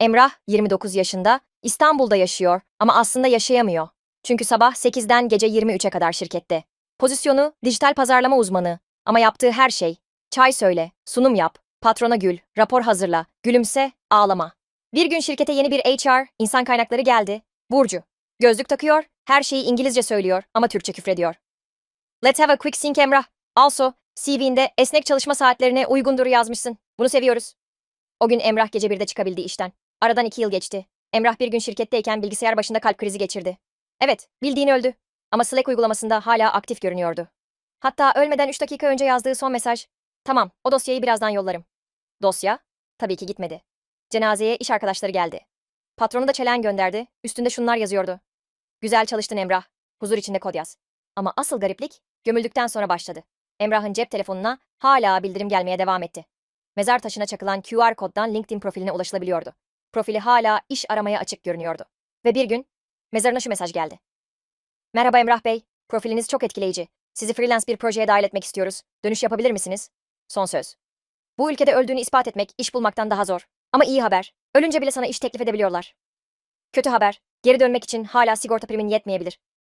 Emrah 29 yaşında, İstanbul'da yaşıyor ama aslında yaşayamıyor. Çünkü sabah 8'den gece 23'e kadar şirkette. Pozisyonu dijital pazarlama uzmanı ama yaptığı her şey çay söyle, sunum yap, patrona gül, rapor hazırla, gülümse, ağlama. Bir gün şirkete yeni bir HR, insan kaynakları geldi. Burcu. Gözlük takıyor, her şeyi İngilizce söylüyor ama Türkçe küfrediyor. Let's have a quick sync Emrah. Also, CV'nde esnek çalışma saatlerine uygundur yazmışsın. Bunu seviyoruz. O gün Emrah gece birde çıkabildi işten. Aradan iki yıl geçti. Emrah bir gün şirketteyken bilgisayar başında kalp krizi geçirdi. Evet, bildiğin öldü. Ama Slack uygulamasında hala aktif görünüyordu. Hatta ölmeden 3 dakika önce yazdığı son mesaj. Tamam, o dosyayı birazdan yollarım. Dosya? Tabii ki gitmedi. Cenazeye iş arkadaşları geldi. Patronu da çelen gönderdi. Üstünde şunlar yazıyordu. Güzel çalıştın Emrah. Huzur içinde kod yaz. Ama asıl gariplik gömüldükten sonra başladı. Emrah'ın cep telefonuna hala bildirim gelmeye devam etti. Mezar taşına çakılan QR koddan LinkedIn profiline ulaşılabiliyordu. Profili hala iş aramaya açık görünüyordu. Ve bir gün mezarına şu mesaj geldi. Merhaba Emrah Bey, profiliniz çok etkileyici. Sizi freelance bir projeye dahil etmek istiyoruz. Dönüş yapabilir misiniz? Son söz. Bu ülkede öldüğünü ispat etmek iş bulmaktan daha zor. Ama iyi haber. Ölünce bile sana iş teklif edebiliyorlar. Kötü haber. Geri dönmek için hala sigorta primin yetmeyebilir.